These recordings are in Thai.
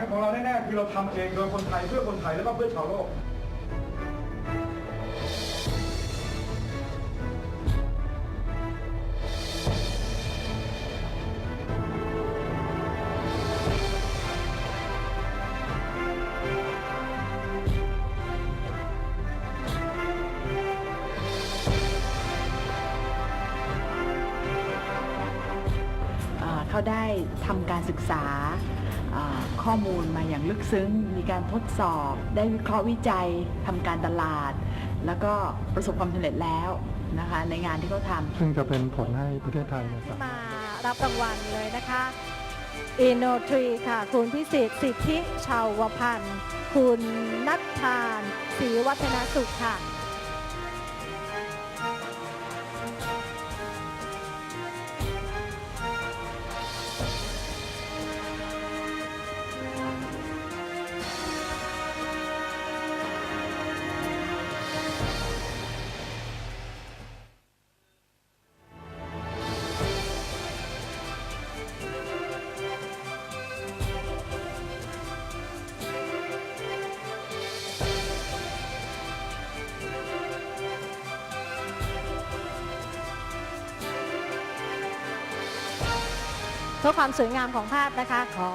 นของเราแน่ๆคือเราทำเองโดยคนไทยเพื่อคนไทยแล้วก็เพื่อชาวโลกอ่าเขาได้ทำการศึกษา ข้อมูลมาอย่างลึกซึ้ง มีการทดสอบ ได้วิเคราะห์วิจัยทำการตลาด แล้วก็ประสบความสำเร็จแล้วนะคะ ในงานที่เขาทำ ซึ่งจะเป็นผลให้ประเทศไทยเนี่ยที่มารับรางวัลเลยนะคะอินโนทรีค่ะ คุณพิสิทธิ์สิทธิชาวพันธ์ คุณนัทธานศรีวัฒนสุขค่ะ เพื่อความสวยงามของภาพนะคะขอ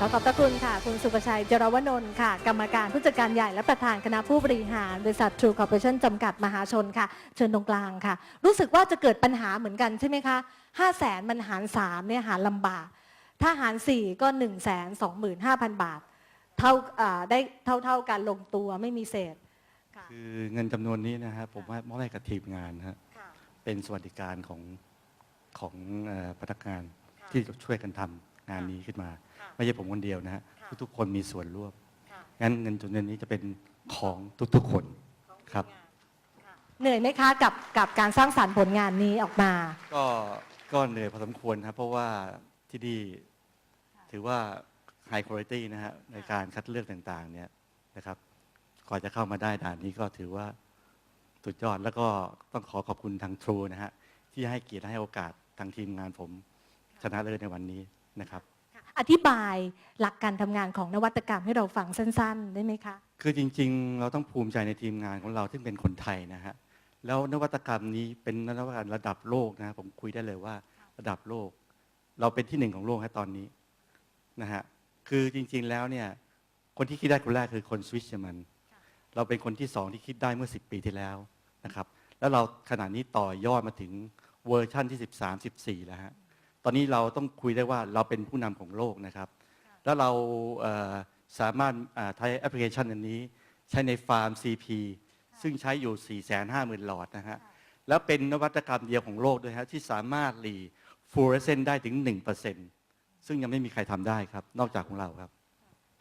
ขอขอบพระคุณค่ะ คุณสุประชัยจรวนนท์ค่ะ กรรมการผู้จัดการใหญ่และประธานคณะผู้บริหาร บริษัท True Corporation จำกัดมหาชนค่ะ เชิญตรงกลางค่ะ รู้สึกว่าจะเกิดปัญหาเหมือนกันใช่ไหมคะ5 0 0แสนมันหาร3เนี่ยหารลำบาก ถ้าหาร 4 ก็ 1 2 5 0 0 0 บาท เท่าอ่าได้เท่าเท่าๆกันลงตัวไม่มีเศษค่ะคือเงินจำนวนนี้นะฮะผมว่ามอบให้กับทีมงานนะฮะค่ะเป็นสวัสดิการของของเอ่อพนักงานค่ะที่ช่วยกันทำ งานนี้ขึ้นมาค่ะไม่ใช่ผมคนเดียวนะฮะค่ะทุกๆคนมีส่วนร่วมค่ะงั้นเงินจำนวนนี้จะเป็นของทุกๆคนครับ เหนื่อยไหมคะกับกับการสร้างสรรค์ผลงานนี้ออกมา ก็ก็เหนื่อยพอสมควรครับเพราะว่าที่นี่ถือว่า high quality นะฮะในการคัดเลือกต่างๆ เนี่ยนะครับก่อนจะเข้ามาได้ด่านนี้ก็ถือว่าสุดยอดแล้วก็ต้องขอขอบคุณทาง True นะฮะที่ให้เกียรติและให้โอกาสทางทีมงานผมชนะเลิศในวันนี้ นะครับ อธิบายหลักการทำงานของนวัตกรรมให้เราฟังสั้น ๆ ได้ไหมคะ คือจริงๆ เราต้องภูมิใจในทีมงานของเราซึ่งเป็นคนไทยนะฮะแล้วนวัตกรรมนี้เป็นนวัตกรรมระดับโลกนะผมคุยได้เลยว่าระดับโลก เราเป็นที่หนึ่งของโลกฮะตอนนี้นะฮะคือจริงๆแล้วเนี่ยคนที่คิดได้คนแรกคือคนสวิสเยอรมัน เราเป็นคนที่สองที่คิดได้เมื่อ 10 ปีที่แล้วนะครับ แล้วเราขณะนี้ต่อยอดมาถึงเวอร์ชั่นที่ 13 14 แล้วฮะต อนนี้เราต้องคุยได้ว่าเราเป็นผู้นำของโลกนะครับ แล้วเราเอ่อสามารถอ่าใช้แอปพลิเคชันอันนี้ ใช้ในฟาร์ม CP ซึ่งใช้อยู่ 450,000 หลอดนะฮะ แล้วเป็นนวัตกรรมเดียวของโลกด้วยฮะที่สามารถหลีฟลูออเรสเซนต์ได้ถึง 1%ซึ่งยังไม่มีใครทำได้ครับ นอกจากของเราครับ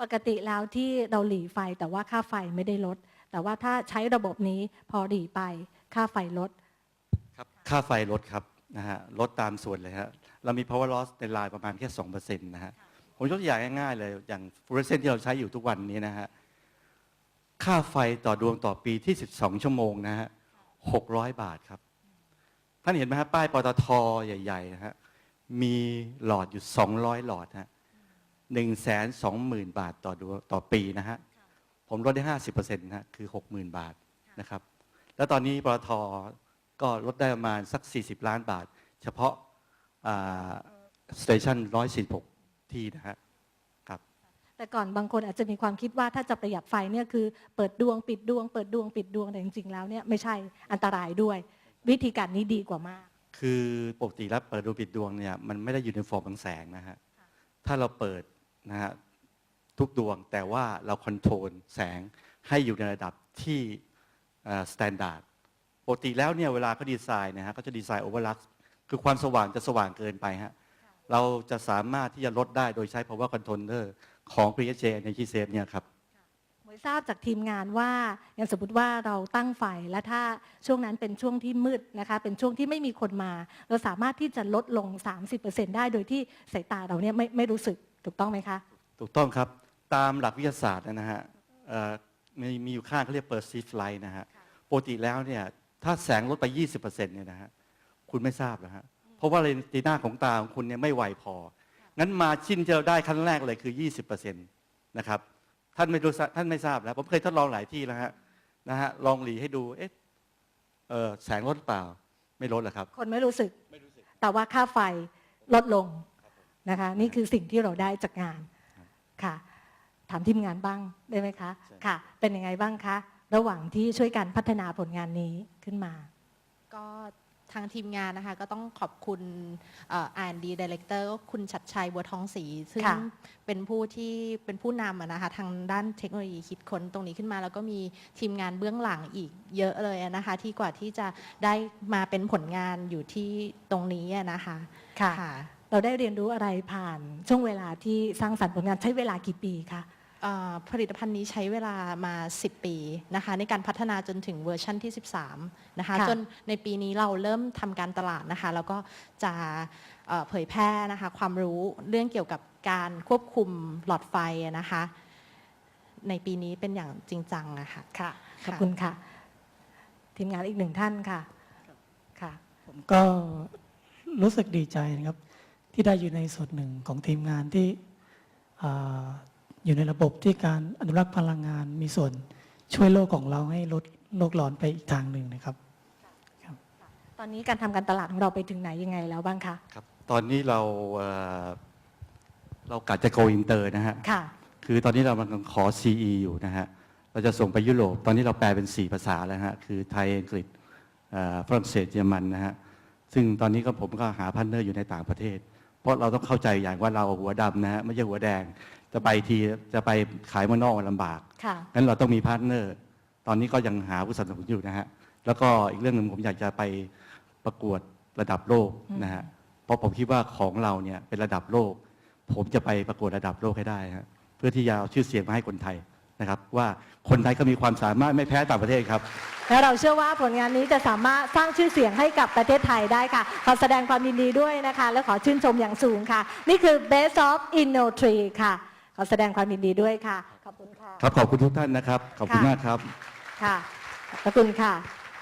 ปกติแล้วที่เราหลีไฟแต่ว่าค่าไฟไม่ได้ลด แต่ว่าถ้าใช้ระบบนี้พอหลีไปค่าไฟลด ครับ ค่าไฟลดครับนะฮะลดตามส่วนเลยฮะ เรามี power loss ในลายประมาณแค่2%นะฮะผมยกตัวอย่างง่ายๆเลย อย่างฟลูออเรสเซนที่เราใช้อยู่ทุกวันนี้นะฮะค่าไฟต่อดวงต่อปีที่ 12 ชั่วโมงนะฮะ600 บาทครับ ท่านเห็นไหมฮะป้ายปตทใหญ่ๆนะฮะมีหลอดอยู่ 200 หลอดฮะหนึ่งแสนสองหมื่นบาทต่อดวงต่อปีนะฮะผมลดได้50%นะฮะคือ60,000บาทนะครับ แล้วตอนนี้ปตทก็ลดได้ประมาณสัก40ล้านบาท เฉพาะ สเตชัน146ที่นะฮะครับ แต่ก่อนบางคนอาจจะมีความคิดว่าถ้าจะประหยัดไฟเนี่ยคือเปิดดวงปิดดวง เปิดดวงปิดดวงแต่จริงๆแล้วเนี่ยไม่ใช่อันตรายด้วย วิธีการนี้ดีกว่ามาก คือปกติแล้วเปิดดวงปิดดวงเนี่ยมันไม่ได้อยู่ในฟอร์มของแสงนะฮะถ้าเราเปิดนะฮะทุกดวงแต่ว่าเราคอนโทรลแสงให้อยู่ในระดับที่สแตนดาร์ดปกติแล้วเนี่ยเวลาเขาดีไซน์นะฮะก็จะดีไซน์โอเวอร์ลัก คือความสว่างจะสว่างเกินไปฮะเราจะสามารถที่จะลดได้โดยใช้ power controller ของ PSJ Energy Safe เนี่ยครับหมวยทราบจากทีมงานว่าอย่างสมมติว่าเราตั้งไฟและถ้าช่วงนั้นเป็นช่วงที่มืดนะคะ เป็นช่วงที่ไม่มีคนมา เราสามารถที่จะลดลง 30%ได้โดยที่สายตาเราเนี่ยไม่ไม่รู้สึกถูกต้องไหมคะ ถูกต้องครับตามหลักวิทยาศาสตร์นะฮะเอ่อมีมีอยู่ข้างเขาเรียก perceived light นะฮะปกติแล้วเนี่ยถ้าแสงลดไป 20%เนี่ยนะฮะ คุณไม่ทราบแล้วฮะเพราะว่าเลนส์ตีหน้าของตาของคุณเนี่ยไม่ไวพอ งั้นมาชินที่เราได้ขั้นแรกเลยคือ 20%นะครับท่านไม่รู้ท่านไม่ทราบแล้วผมเคยทดลองหลายที่แล้วฮะนะฮะลองหลีให้ดูเอ๊ะเอ่อแสงลดหรือเปล่าไม่ลดหรอกครับ คนไม่รู้สึก แต่ว่าค่าไฟลดลงนะคะ นี่คือสิ่งที่เราได้จากงานค่ะ ถามทีมงานบ้างได้ไหมคะใช่ค่ะ เป็นยังไงบ้างคะ ระหว่างที่ช่วยกันพัฒนาผลงานนี้ขึ้นมา ก็ ทางทีมงานนะคะ ก็ต้องขอบคุณอ่านดีดีเลกเตอร์คุณชัดชัยบัวทองศรีซึ่งค่ะเป็นผู้ที่เป็นผู้นำอะนะคะทางด้านเทคโนโลยีคิดค้นตรงนี้ขึ้นมา แล้วก็มีทีมงานเบื้องหลังอีกเยอะเลยอะนะคะ ที่กว่าที่จะได้มาเป็นผลงานอยู่ที่ตรงนี้อะนะคะค่ะค่ะ เราได้เรียนรู้อะไรผ่านช่วงเวลาที่สร้างสรรค์ผลงานใช้เวลากี่ปีคะอ่า ผลิตภัณฑ์นี้ใช้เวลามา 10 ปีนะคะในการพัฒนาจนถึงเวอร์ชันที่ 13นะคะค่ะจนในปีนี้เราเริ่มทำการตลาดนะคะแล้วก็จะเอ่อเผยแพร่นะคะความรู้เรื่องเกี่ยวกับการควบคุมหลอดไฟอะนะคะในปีนี้เป็นอย่างจริงจังนะคะค่ะขอบคุณค่ะ ทีมงานอีกหนึ่งท่านค่ะค่ะผมก็รู้สึกดีใจนะครับ ที่ได้อยู่ในส่วนหนึ่งของทีมงานที่ อ่าอยู่ในระบบที่การอนุรักษ์พลังงานมีส่วนช่วยโลกของเราให้ลดโลกร้อนไปอีกทางหนึ่งนะครับ ตอนนี้การทำการตลาดของเราไปถึงไหนยังไงแล้วบ้างคะ ครับ ตอนนี้เราเอ่อเรากะจะโกอินเตอร์นะฮะ ค่ะ คือตอนนี้เรากำลังขอ CE อยู่นะฮะ เราจะส่งไปยุโรป ตอนนี้เราแปลเป็น 4 ภาษาแล้วฮะ คือไทย อังกฤษเอ่อฝรั่งเศส เยอรมันนะฮะ ซึ่งตอนนี้ก็ผมก็หาพาร์ทเนอร์อยู่ในต่างประเทศ เพราะเราต้องเข้าใจอย่างว่าเราหัวดำนะฮะ ไม่ใช่หัวแดง จะไปทีจะไปขายเมืองนอกมันลำบากค่ะ งั้นเราต้องมีพาร์ทเนอร์ ตอนนี้ก็ยังหาผู้สนับสนุนอยู่นะฮะ แล้วก็อีกเรื่องหนึ่งผมอยากจะไปประกวดระดับโลกนะฮะ เพราะผมคิดว่าของเราเนี่ยเป็นระดับโลก ผมจะไปประกวดระดับโลกให้ได้ฮะ เพื่อที่จะเอาชื่อเสียงมาให้คนไทยนะครับ ว่าคนไทยก็มีความสามารถไม่แพ้ต่างประเทศครับ แล้วเราเชื่อว่าผลงานนี้จะสามารถสร้างชื่อเสียงให้กับประเทศไทยได้ค่ะ ขอแสดงความยินดีด้วยนะคะ และขอชื่นชมอย่างสูงค่ะ นี่คือ Best of Inno Tree ค่ะ ขอแสดงความยินดีด้วยค่ะ ขอบคุณค่ะ ครับขอบคุณทุกท่านนะครับ ขอบคุณค่ะ มากครับ ค่ะขอบพระคุณค่ะ